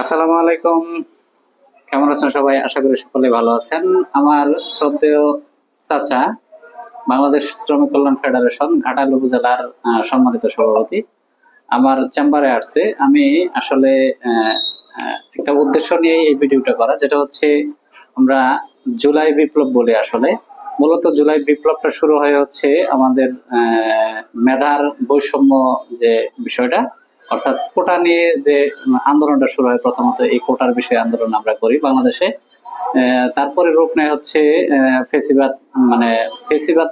আসসালামু আলাইকুম। কেমন আছেন সবাই? আশা করি সকলে ভালো আছেন। আমার শ্রদ্ধেয় চাচা, বাংলাদেশ শ্রমিক কল্যাণ ফেডারেশন, ঘাটাল উপজেলার সম্মানিত সভাপতি। আমার চেম্বারে আসছে। আমি আসলে একটা উদ্দেশ্য নিয়ে এই ভিডিওটা করা, যেটা হচ্ছে আমরা জুলাই বিপ্লব বলি আসলে। মূলত জুলাই বিপ্লবটা শুরু হয়ে হচ্ছে আমাদের মেধার বৈষম্য যে বিষয়টা অর্থাৎ কোটা নিয়ে যে আন্দোলনটা শুরু হয় প্রথমত এই কোটার বিষয়ে আন্দোলন আমরা করি বাংলাদেশে। তারপরে রূপ নেয় হচ্ছে ফেসিবাদ মানে ফেসিবাদ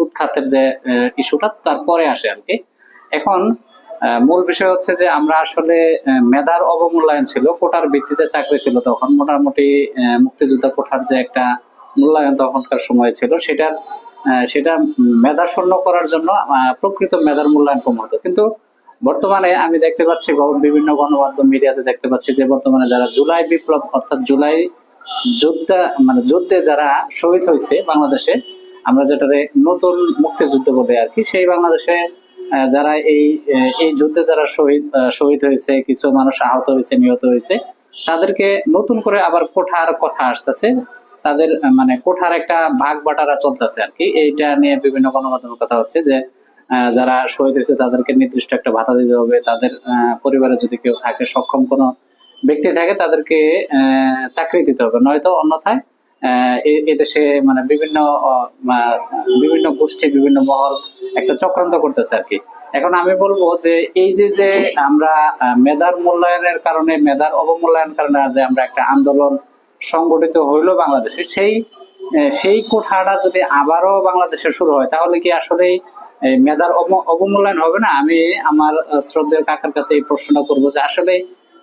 উৎখাতের যে ইস্যুটা তারপরে আসে আর কি। এখন মূল বিষয় হচ্ছে যে আমরা আসলে মেধার অবমূল্যায়ন ছিল, কোটার ভিত্তিতে চাকরি ছিল তখন। মোটামুটি মুক্তিযোদ্ধা কোটার যে একটা মূল্যায়ন তখনকার সময় ছিল, সেটার সেটা মেধা শূন্য করার জন্য প্রকৃত মেধার মূল্যায়ন কম হতো কিন্তু বর্তমানে আমি দেখতে পাচ্ছি বিভিন্ন গণমাধ্যম মিডিয়াতে দেখতে পাচ্ছি যে বর্তমানে যারা জুলাই বিপ্লব, অর্থাৎ জুলাই যোদ্ধা মানে যুদ্ধে যারা শহীদ হয়েছে বাংলাদেশে, আমরা যেটারে নতুন মুক্তিযুদ্ধ বলে আর কি, সেই বাংলাদেশে যারা এই এই যুদ্ধে যারা শহীদ শহীদ হয়েছে, কিছু মানুষ আহত হয়েছে, নিহত হয়েছে, তাদেরকে নতুন করে আবার কোঠার কথা আসতেছে। তাদের মানে কোঠার একটা ভাগ বাটারা চলতেছে আর কি। এইটা নিয়ে বিভিন্ন গণমাধ্যমের কথা হচ্ছে যে যারা শহীদ হয়েছে, তাদেরকে নির্দিষ্ট একটা ভাতা দিতে হবে। তাদের পরিবারে যদি কেউ থাকে, সক্ষম কোনো ব্যক্তি থাকে, তাদেরকে চাকরি দিতে হবে। নয়তো অন্যথায় এদেশে মানে বিভিন্ন বিভিন্ন গোষ্ঠী, বিভিন্ন মহল একটা চক্রান্ত করতেছে আর কি। এখন আমি বলব যে, এই যে যে আমরা মেধার মূল্যায়নের কারণে, মেধার অবমূল্যায়নের কারণে যে আমরা একটা আন্দোলন সংগঠিত হইল বাংলাদেশে, সেই সেই কোঠাটা যদি আবারও বাংলাদেশে শুরু হয়, তাহলে কি আসলেই মেধার অবমূল্যায়ন হবে না? আমি আমার শ্রদ্ধেয় কাকার কাছে এই প্রশ্নটা করব যে আসলে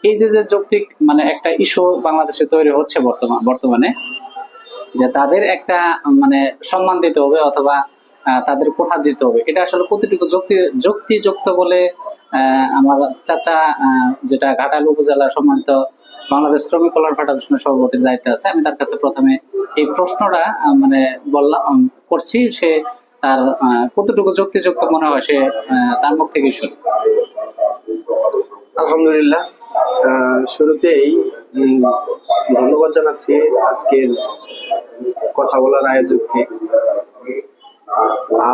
এই যে যে যৌক্তিক মানে একটা ইস্যু বাংলাদেশে তৈরি হচ্ছে বর্তমান বর্তমানে, যে তাদের একটা মানে সম্মান দিতে হবে অথবা তাদের কোঠা দিতে হবে, এটা আসলে কতটুকু যুক্তি, যুক্তিযুক্ত বলে আমার চাচা যেটা ঘাটাল উপজেলা সম্মানিত বাংলাদেশ শ্রমিক কল্যাণ ফেডারেশনের সভাপতির দায়িত্বে আছে, আমি তার কাছে প্রথমে এই প্রশ্নটা মানে বললাম, করছি। সে তার কতটুকু যুক্তিযুক্ত মনে হয় সে তার মুখ থেকে শুনি? আলহামদুলিল্লাহ শুরুতেই ধন্যবাদ জানাচ্ছি আজকের কথা বলার আয়োজককে।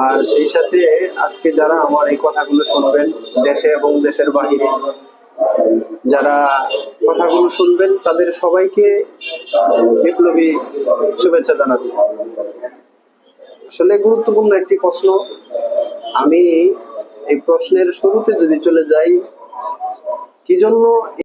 আর সেই সাথে আজকে যারা আমার এই কথাগুলো শুনবেন, দেশে এবং দেশের বাহিরে, যারা কথাগুলো শুনবেন, তাদের সবাইকে বিপ্লবী শুভেচ্ছা জানাচ্ছি। আসলে গুরুত্বপূর্ণ একটি প্রশ্ন। আমি এই প্রশ্নের শুরুতে যদি চলে যাই কি জন্য